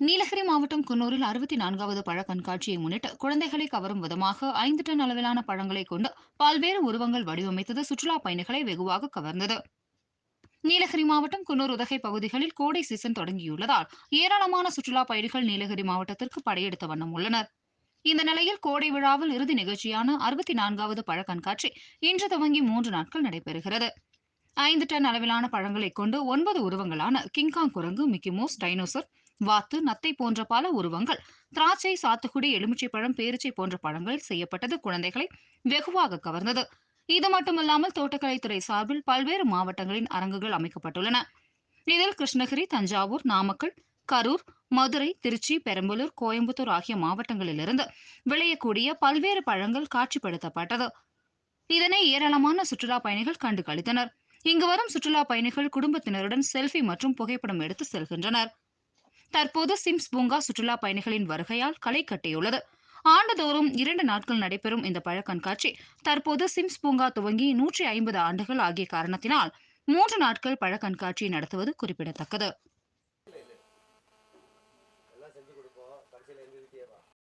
நீலகிரி மாவட்டம் குன்னூரில் அறுபத்தி நான்காவது பழ கண்காட்சியை முன்னிட்டு குழந்தைகளை கவரும் விதமாக ஐந்து டன் அளவிலான பழங்களை கொண்டு பல்வேறு உருவங்கள் வடிவமைத்தது சுற்றுலா பயணிகளை வெகுவாக கவர்ந்தது. நீலகிரி மாவட்டம் குன்னூர் உதகை பகுதிகளில் கோடை சீசன் தொடங்கியுள்ளதால் ஏராளமான சுற்றுலா பயணிகள் நீலகிரி மாவட்டத்திற்கு படையெடுத்த வண்ணம் உள்ளனர். இந்த நிலையில் கோடை விழாவில் இறுதி நிகழ்ச்சியான அறுபத்தி நான்காவது பழ கண்காட்சி இன்று துவங்கி மூன்று நாட்கள் நடைபெறுகிறது. ஐந்து டன் அளவிலான பழங்களை கொண்டு ஒன்பது உருவங்களான கிங்காங் குரங்கு மிக்கிமோஸ் டைனோசர் வாத்து நத்தை போன்ற பல உருவங்கள். திராட்சை சாத்துக்குடி எலுமிச்சை பழம் பேரிச்சை போன்ற பழங்கள் செய்யப்பட்டது குழந்தைகளை வெகுவாக கவர்ந்தது. இது மட்டுமல்லாமல் தோட்டக்கலைத்துறை சார்பில் பல்வேறு மாவட்டங்களின் அரங்குகள் அமைக்கப்பட்டுள்ளன. இதில் கிருஷ்ணகிரி தஞ்சாவூர் நாமக்கல் கரூர் மதுரை திருச்சி பெரம்பலூர் கோயம்புத்தூர் ஆகிய மாவட்டங்களிலிருந்து விளையக்கூடிய பல்வேறு பழங்கள் காட்சிப்படுத்தப்பட்டது. இதனை ஏராளமான சுற்றுலா பயணிகள் கண்டு கழித்தனர் இங்கு வரும் சுற்றுலா பயணிகள் குடும்பத்தினருடன் செல்ஃபி மற்றும் புகைப்படம் எடுத்து செல்கின்றனர். தற்போது சிம்ஸ் பூங்கா சுற்றுலா பயணிகளின் வருகையால் களை கட்டியுள்ளது. ஆண்டுதோறும் இரண்டு நாட்கள் நடைபெறும் இந்த பழ கண்காட்சி தற்போது சிம்ஸ் பூங்கா துவங்கி நூற்றி ஐம்பது ஆண்டுகள் ஆகிய காரணத்தினால் மூன்று நாட்கள் பழ கண்காட்சி நடத்துவது குறிப்பிடத்தக்கது.